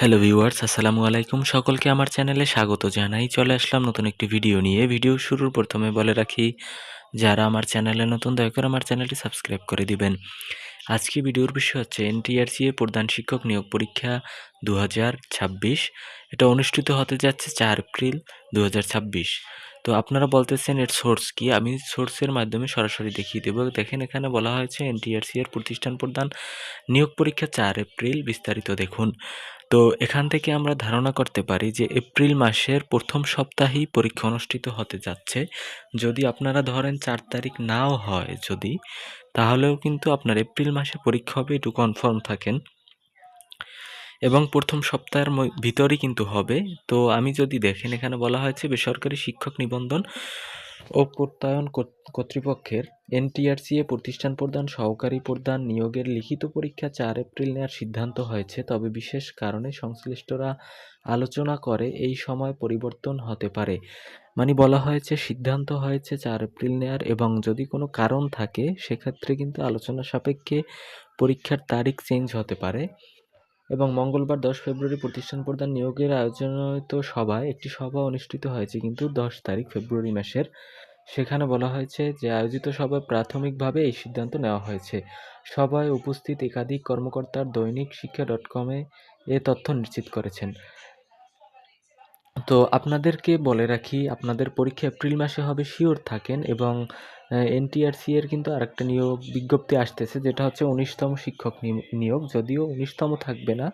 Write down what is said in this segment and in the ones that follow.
Hello viewers আসসালামু আলাইকুম। সকলকে আমার চ্যানেলে স্বাগত জানাই। চলে আসলাম নতুন একটি ভিডিও নিয়ে। ভিডিও শুরুর প্রথমে বলে রাখি, যারা আমার চ্যানেলে নতুন, দয়া করে আমার চ্যানেলটি সাবস্ক্রাইব করে দিবেন। আজকে ভিডিওর বিষয় হচ্ছে এনটিআরসিএ প্রধান শিক্ষক নিয়োগ পরীক্ষা দু হাজার ছাব্বিশ। এটা অনুষ্ঠিত হতে যাচ্ছে চার এপ্রিল দু হাজার ছাব্বিশ। তো আপনারা বলতেছেন, এর সোর্স কি? আমি সোর্সের মাধ্যমে সরাসরি দেখিয়ে দেবো। দেখেন, এখানে বলা হয়েছে এনটিআরসি এর প্রতিষ্ঠান প্রদান নিয়োগ পরীক্ষা চার এপ্রিল, বিস্তারিত দেখুন। তো এখান থেকে আমরা ধারণা করতে পারি যে এপ্রিল মাসের প্রথম সপ্তাহেই পরীক্ষা অনুষ্ঠিত হতে যাচ্ছে। যদি আপনারা ধরেন চার তারিখ নাও হয় যদি, তাহলেও কিন্তু আপনার এপ্রিল মাসে পরীক্ষা হবে, একটু কনফার্ম থাকেন। এবং প্রথম সপ্তাহের ভিতরই কিন্তু হবে। তো আমি যদি দেখেন, এখানে বলা হয়েছে বেসরকারি শিক্ষক নিবন্ধন ও প্রত্যয়ন কর্ত- কর্তৃপক্ষের এনটিআরসিএ প্রতিষ্ঠান প্রদান, সহকারী প্রদান নিয়োগের লিখিত পরীক্ষা চার এপ্রিল নেওয়ার সিদ্ধান্ত হয়েছে। তবে বিশেষ কারণে সংশ্লিষ্টরা আলোচনা করে এই সময় পরিবর্তন হতে পারে। মানে বলা হয়েছে, সিদ্ধান্ত হয়েছে চার এপ্রিল নেয়ার এবং যদি কোনো কারণ থাকে, সেক্ষেত্রে কিন্তু আলোচনা সাপেক্ষে পরীক্ষার তারিখ চেঞ্জ হতে পারে। এবং মঙ্গলবার দশ ফেব্রুয়ারি প্রতিষ্ঠান প্রদান নিয়োগের আয়োজনিত সভায় একটি সভা অনুষ্ঠিত হয়েছে। কিন্তু দশ তারিখ ফেব্রুয়ারি মাসের সেখানে বলা হয়েছে যে, আয়োজিত সভায় প্রাথমিকভাবে এই সিদ্ধান্ত নেওয়া হয়েছে। সভায় উপস্থিত একাধিক কর্মকর্তার দৈনিক শিক্ষা ডট কমে এ তথ্য নিশ্চিত করেছেন। তো আপনাদেরকে বলে রাখি, আপনাদের পরীক্ষা এপ্রিল মাসে হবে, শিওর থাকেন এবং এনটিআরসি এর কিন্তু আরেকটা নিয়োগ বিজ্ঞপ্তি আসতেছে, যেটা হচ্ছে উনিশতম শিক্ষক নিয়োগ। যদিও উনিশতম থাকবে না,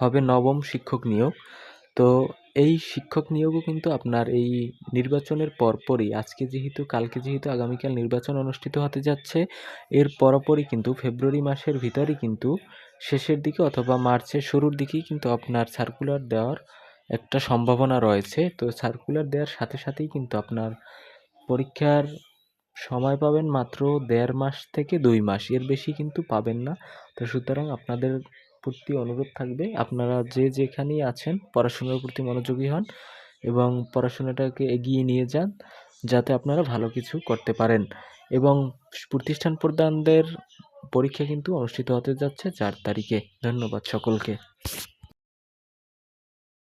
হবে নবম শিক্ষক নিয়োগ। তো এই শিক্ষক নিয়োগও কিন্তু আপনার এই নির্বাচনের পরপরই, আজকে যেহেতু, কালকে যেহেতু, আগামীকাল নির্বাচন অনুষ্ঠিত হতে যাচ্ছে, এর পরপরই কিন্তু ফেব্রুয়ারি মাসের ভিতরই কিন্তু শেষের দিকে অথবা মার্চের শুরুর দিকেই কিন্তু আপনার সার্কুলার দেওয়ার একটা সম্ভাবনা রয়েছে। তো সার্কুলার দেওয়ার সাথে সাথেই কিন্তু আপনার পরীক্ষার সময় পাবেন মাত্র দেড় মাস থেকে দুই মাস। এর বেশি কিন্তু পাবেন না। তো সুতরাং আপনাদের প্রতি অনুরোধ থাকবে, আপনারা যে যেখানেই আছেন, পড়াশোনার প্রতি মনোযোগী হন এবং পড়াশোনাটাকে এগিয়ে নিয়ে যান, যাতে আপনারা ভালো কিছু করতে পারেন। এবং প্রতিষ্ঠান প্রদানদের পরীক্ষা কিন্তু অনুষ্ঠিত হতে যাচ্ছে চার তারিখে। ধন্যবাদ সকলকে।